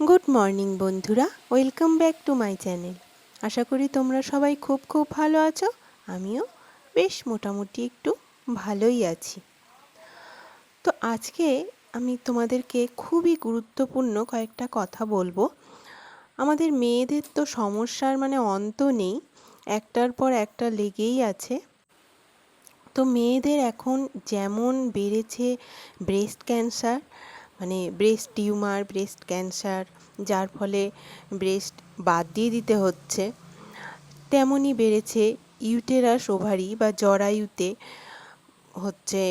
Good morning বন্ধুরা, welcome back to my channel. আশা করি তোমরা সবাই খুব খুব ভালো আছো, আমিও বেশ মোটামুটি একটু ভালোই আছি। তো আজকে আমি তোমাদেরকে খুবই গুরুত্বপূর্ণ কয়েকটা কথা বলব। আমাদের মেয়েদের তো সমস্যার মানে অন্ত নেই, একটার পর একটা লেগেই আছে। তো মেয়েদের এখন যেমন বেড়েছে ব্রেস্ট ক্যান্সার মানে ব্রেস্ট টিউমার ব্রেস্ট ক্যান্সার যার ফলে ব্রেস্ট বাদ দিয়ে দিতে হচ্ছে, তেমনই বেড়েছে ইউটেরাস ওভারি বা জরায়ুতে হচ্ছে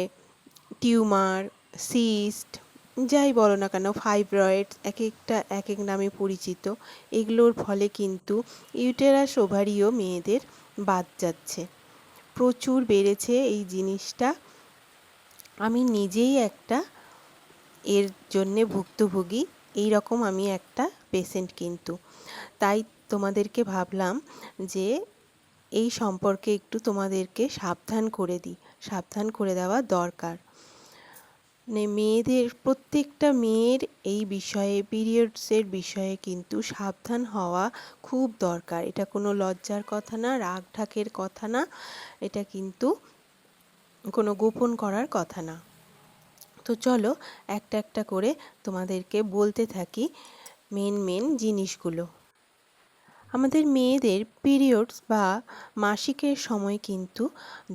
টিউমার সিস্ট যাই বলো না কেন ফাইব্রয়েড এক একটা, এক এক নামে পরিচিত, এগুলোর ফলে কিন্তু ইউটেরাস ওভারিও মেয়েদের বাদ যাচ্ছে। প্রচুর বেড়েছে এই জিনিসটা। আমি নিজেই একটা এর জন্যে ভুক্তভোগী। এই রকম আমি একটা পেশেন্ট কিন্তু। তাই তোমাদেরকে ভাবলাম যে এই সম্পর্কে একটু তোমাদেরকে সাবধান করে দিই, সাবধান করে দেওয়া দরকার। মানে মেয়েদের, প্রত্যেকটা মেয়ের এই বিষয়ে পিরিয়ডসের বিষয়ে কিন্তু সাবধান হওয়া খুব দরকার। এটা কোনো লজ্জার কথা না, রাগ ঢাকের কথা না, এটা কিন্তু কোনো গোপন করার কথা না। তো চলো একটা একটা করে তোমাদেরকে বলতে থাকি মেন মেন জিনিসগুলো। আমাদের মেয়েদের পিরিয়ডস বা মাসিকের সময় কিন্তু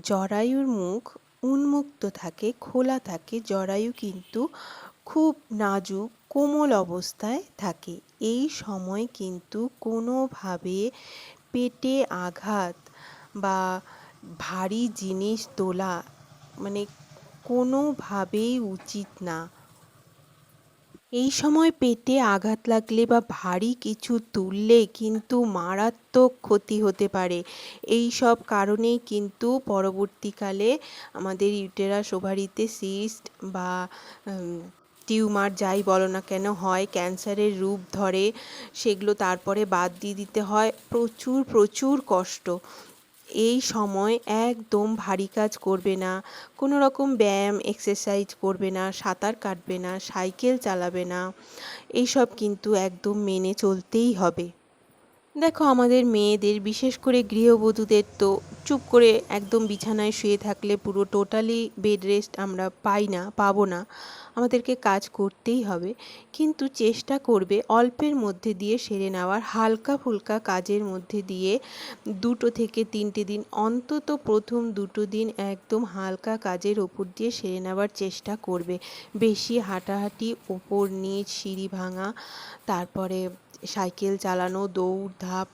জরায়ুর মুখ উন্মুক্ত থাকে, খোলা থাকে, জরায়ু কিন্তু খুব নাজুক, কোমল অবস্থায় থাকে। এই সময় কিন্তু কোনোভাবে পেটে আঘাত বা ভারী জিনিস তোলা মানে কোনোভাবেই উচিত না। এই সময় পেটে আঘাত লাগলে বা ভারী কিছু তুললে কিন্তু মারাত্মক ক্ষতি হতে পারে। এই সব কারণেই কিন্তু পরবর্তীকালে আমাদের ইউটেরাস ওভারিতে সিস্ট বা টিউমার যাই বলো না কেন হয়, ক্যান্সারের রূপ ধরে, সেগুলো তারপরে বাদ দিয়ে দিতে হয়। প্রচুর প্রচুর কষ্ট। এই সময় একদম ভারী কাজ করবে না, কোনো রকম ব্যায়াম এক্সারসাইজ করবে না, সাঁতার কাটবে না, সাইকেল চালাবে না, এইসব কিন্তু একদম মেনে চলতেই হবে। দেখো আমাদের মেয়েদের, বিশেষ করে গৃহবধূদের তো চুপ করে একদম বিছানায় শুয়ে থাকলে পুরো টোটালি বেড রেস্ট আমরা পাই না, পাবো না। আমাদেরকে কাজ করতেই হবে। কিন্তু চেষ্টা করবে অল্পের মধ্যে দিয়ে সেরে নেওয়ার হালকা ফুলকা কাজের মধ্যে দিয়ে দুটো থেকে তিনটে দিন, অন্তত প্রথম দুটো দিন একদম হালকা কাজের ওপর দিয়ে সেরে নেওয়ার চেষ্টা করবে। বেশি হাঁটাহাঁটি, ওপর নিচ, সিঁড়ি ভাঙা, তারপরে সাইকেল চালানো, দৌড়, ধাপ,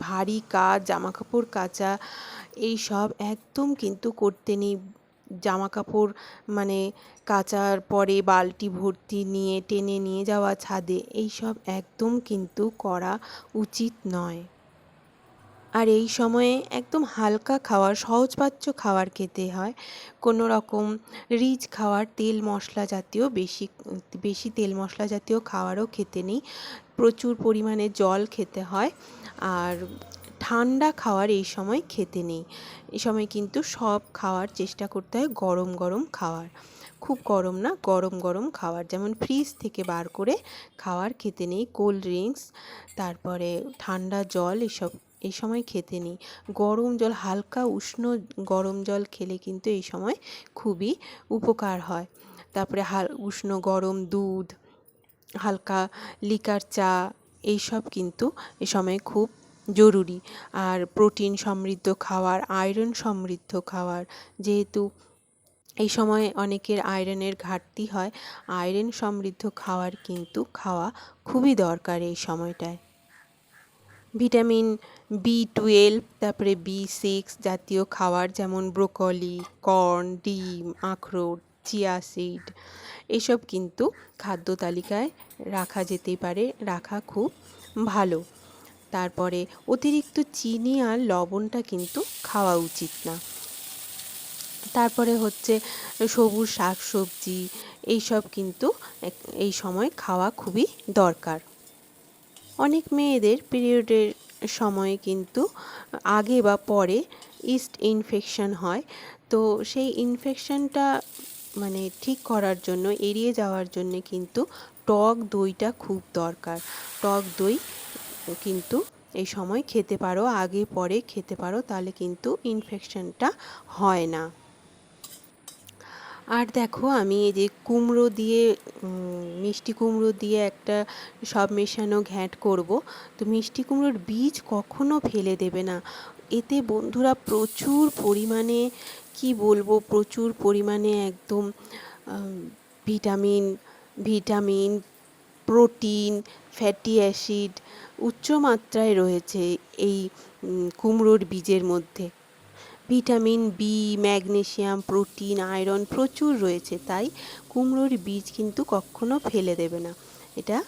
ভারী কাজ, জামাকাপড় কাচা এই সব একদম কিন্তু করতে নেই। জামা কাপড় মানে কাচার পরে বালতি ভর্তি নিয়ে, টেনে নিয়ে যাওয়া ছাদে এই সব একদম কিন্তু করা উচিত নয়। আর এই সময়ে একদম হালকা খাওয়ার, সহজপাচ্য খাবার খেতে হয়। কোনো রকম রিচ খাওয়ার তেল মশলা জাতীয় বেশি বেশি তেল মশলা জাতীয় খাবারও খেতে নেই। প্রচুর পরিমাণে জল খেতে হয়। আর ঠান্ডা খাওয়ার এই সময় খেতে নেই। এই সময় কিন্তু সব খাওয়ার চেষ্টা করতে হয় গরম গরম খাওয়ার। খুব গরম না, গরম গরম খাওয়ার। যেমন ফ্রিজ থেকে বার করে খাওয়ার খেতে নেই, কোল্ড ড্রিঙ্কস, তারপরে ঠান্ডা জল এসব এই সময় খেতে নেই। গরম জল, হালকা উষ্ণ গরম জল খেলে কিন্তু এই সময় খুবই উপকার হয়। তারপরে হাল, উষ্ণ গরম দুধ, হালকা লিকার চা, এইসব কিন্তু এ সময় খুব জরুরি। আর প্রোটিন সমৃদ্ধ খাওয়ার, আয়রন সমৃদ্ধ খাওয়ার, যেহেতু এই সময় অনেকের আয়রনের ঘাটতি হয়, আয়রন সমৃদ্ধ খাবার কিন্তু খাওয়া খুবই দরকার এই সময়টায়। ভিটামিন বি টুয়েলভ, তারপরে বি সিক্স জাতীয় খাবার যেমন ব্রোকলি, কর্ন, ডিম, আখরোট, চিয়া সিড, এসব কিন্তু খাদ্য তালিকায় রাখা যেতেই পারে, রাখা খুব ভালো। তারপরে অতিরিক্ত চিনি আর লবণটা কিন্তু খাওয়া উচিত না। তারপরে হচ্ছে সবুজ শাক সবজি এইসব কিন্তু এই সময় খাওয়া খুবই দরকার। অনেক মেয়েদের পিরিয়ডের সময়ে কিন্তু আগে বা পরে ইস্ট ইনফেকশন হয়। তো সেই ইনফেকশনটা মানে ঠিক করার জন্য, এড়িয়ে যাওয়ার জন্যে কিন্তু টক দইটা খুব দরকার। টক দই কিন্তু এই সময় খেতে পারো, আগে পরে খেতে পারো, তাহলে কিন্তু ইনফেকশনটা হয় না। আর দেখো আমি এই যে কুমড়ো দিয়ে মিষ্টি কুমড়ো দিয়ে একটা সব মেশানো ঘ্যাঁট করব। তো মিষ্টি কুমড়োর বীজ কখনো ফেলে দেবে না। এতে বন্ধুরা প্রচুর পরিমাণে, কি বলব, প্রচুর পরিমাণে একদম vitamin vitamin protein, fatty acid উচ্চ মাত্রায় রয়েছে এই কুমড়োর বীজের মধ্যে। Vitamin B magnesium protein, iron প্রচুর রয়েছে, তাই কুমড়োর বীজ কিন্তু কখনো ফেলে দেবে না। এটা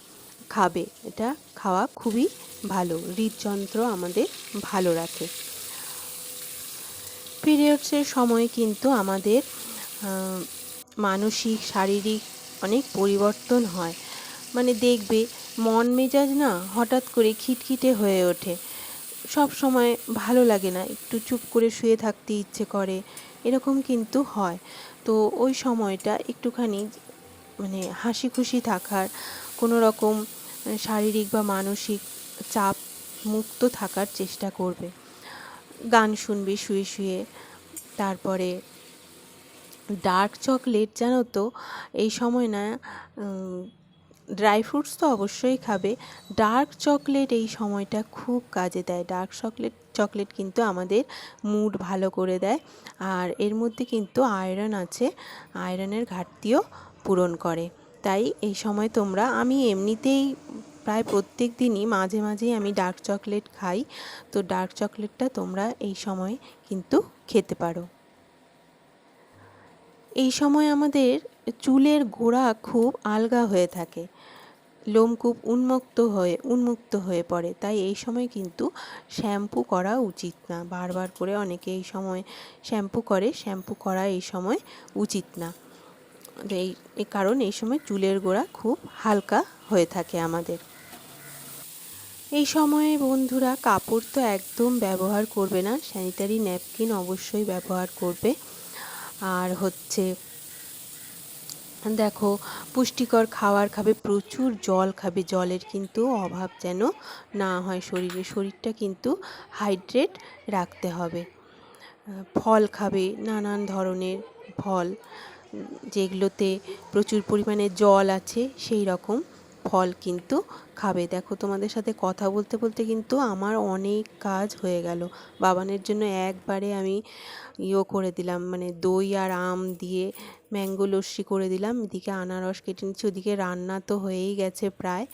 খাবে, এটা খাওয়া খুবই ভালো, হৃদযন্ত্র আমাদের ভালো রাখে। পিরিয়ডসের সময় কিন্তু আমাদের মানসিক, শারীরিক অনেক পরিবর্তন হয়। মানে দেখবে মন মেজাজ না হঠাৎ করে খিটখিটে হয়ে ওঠে। সব সময় ভালো লাগে না, একটু চুপ করে শুয়ে থাকতে ইচ্ছে করে, এরকম কিন্তু হয়। তো ওই সময়টা একটুখানি মানে হাসি খুশি থাকার, কোনো রকম শারীরিক বা মানসিক চাপ মুক্ত থাকার চেষ্টা করবে। গান শুনবে, শুয়ে শুয়ে, তারপরে ডার্ক চকলেট জানো তো, এই সময় না ড্রাই ফ্রুটস তো অবশ্যই খাবে। ডার্ক চকলেট এই সময়টা খুব কাজে দেয়। ডার্ক চকলেট চকলেট কিন্তু আমাদের মুড ভালো করে দেয়। আর এর মধ্যে কিন্তু আয়রন আছে। আয়রনের ঘাটতিও পূরণ করে। তাই এই সময় তোমরা, আমি এমনিতেই প্রায় প্রত্যেক দিনই মাঝে মাঝেই আমি ডার্ক চকলেট খাই। তো ডার্ক চকলেটটা তোমরা এই সময় কিন্তু খেতে পারো। এই সময় আমাদের চুলের গোড়া খুব আলগা হয়ে থাকে। লোম খুব উন্মুক্ত হয়ে উন্মুক্ত হয়ে পড়ে। তাই এই সময় কিন্তু শ্যাম্পু করা উচিত না। বারবার করে অনেকে এই সময় শ্যাম্পু করে, শ্যাম্পু করা এই সময় উচিত না। এই কারণ এই সময় চুলের গোড়া খুব হালকা হয়ে থাকে আমাদের। এই সময়ে বন্ধুরা কাপড় তো একদম ব্যবহার করবে না। স্যানিটারি ন্যাপকিন অবশ্যই ব্যবহার করবে। আর হচ্ছে দেখো, পুষ্টিকর খাবার খাবে, প্রচুর জল খাবে, জলের কিন্তু অভাব যেন না হয় শরীরে। শরীরটা কিন্তু হাইড্রেট রাখতে হবে। ফল খাবে, নানান ধরনের ফল, যেগুলোতে প্রচুর পরিমাণে জল আছে সেই রকম ফল কিন্তু খাবে। দেখো, তোমাদের সাথে কথা বলতে বলতে কিন্তু আমার অনেক কাজ হয়ে গেল। বাবানের জন্য একবারে আমি ইয়ে করে দিলাম মানে দই আর আম দিয়ে ম্যাঙ্গো লস্যি করে দিলাম। এদিকে আনারস কেটে নিচ্ছি, ওদিকে রান্না তো হয়েই গেছে প্রায়।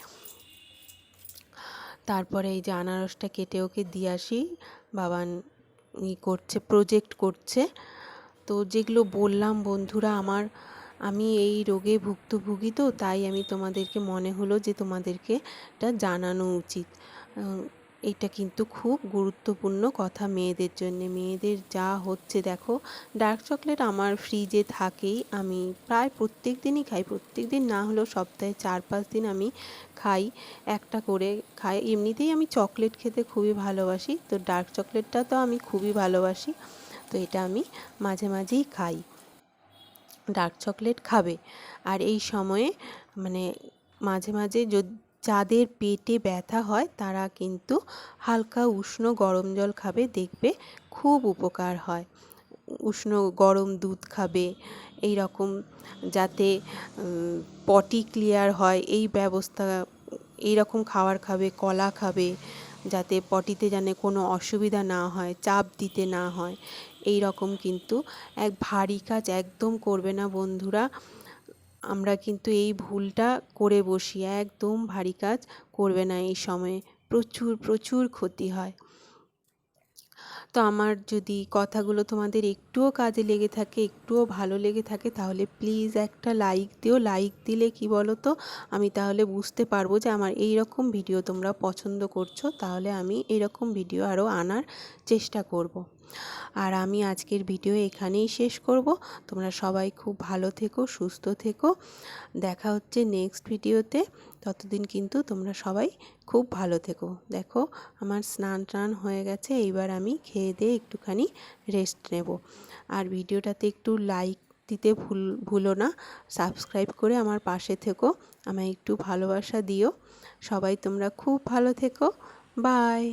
তারপরে এই যে আনারসটা কেটে ওকে দিয়ে আসি। বাবান ই করছে প্রজেক্ট করছে। তো যেগুলো বললাম, বন্ধুরা, আমার আমি এই রোগে ভুক্তভোগী তো, তাই আমি তোমাদেরকে মনে হলো যে তোমাদেরকে এটা জানানো উচিত। এটা কিন্তু খুব গুরুত্বপূর্ণ কথা মেয়েদের জন্যে। মেয়েদের যা হচ্ছে দেখো ডার্ক চকলেট আমার ফ্রিজে থাকেই। আমি প্রায় প্রত্যেক দিনই খাই। প্রত্যেক দিন না হলেও সপ্তাহে চার পাঁচ দিন আমি খাই। একটা করে খাই। এমনিতেই আমি চকলেট খেতে খুবই ভালোবাসি। তো ডার্ক চকলেটটা তো আমি খুবই ভালোবাসি। তো এটা আমি মাঝে মাঝেই খাই। ডার্ক চকলেট খাবে। আর এই সময়ে মানে মাঝে মাঝে যাদের পেটে ব্যথা হয়, তারা কিন্তু হালকা উষ্ণ গরম জল খাবে, দেখবে খুব উপকার হয়। উষ্ণ গরম দুধ খাবে এই রকম যাতে পটি ক্লিয়ার হয়, এই ব্যবস্থা এই রকম খাবার খাবে, কলা খাবে, যাতে পটিতে যেন কোনো অসুবিধা না হয়, চাপ দিতে না হয়। এই রকম কিন্তু এক ভারী কাজ একদম করবে না বন্ধুরা। আমরা কিন্তু এই ভুলটা করে বসি, একদম ভারী কাজ করবে না এই সময়ে। প্রচুর প্রচুর ক্ষতি হয়। তো আমার যদি কথাগুলো তোমাদের একটুও কাজে লেগে থাকে, একটুও ভালো লেগে থাকে, তাহলে প্লিজ একটা লাইক দিও। লাইক দিলে কি বলো তো আমি তাহলে বুঝতে পারব যে আমার এই রকম ভিডিও তোমরা পছন্দ করছ, তাহলে আমি এরকম ভিডিও আরও আনার চেষ্টা করব। আর আমি আজকের ভিডিও এখানেই শেষ করব। তোমরা সবাই খুব ভালো থেকো, সুস্থ থেকো। দেখা হচ্ছে নেক্সট ভিডিওতে। ততদিন কিন্তু তোমরা সবাই খুব ভালো থেকো। দেখো, আমার স্নান টান হয়ে গেছে, এইবার আমি খেয়ে দিয়ে একটুখানি রেস্ট নেব। আর ভিডিওটাতে একটু লাইক দিতে ভুল, ভুলো না। সাবস্ক্রাইব করে আমার পাশে থেকো। আমায় একটু ভালোবাসা দিও। সবাই তোমরা খুব ভালো থেকো। বাই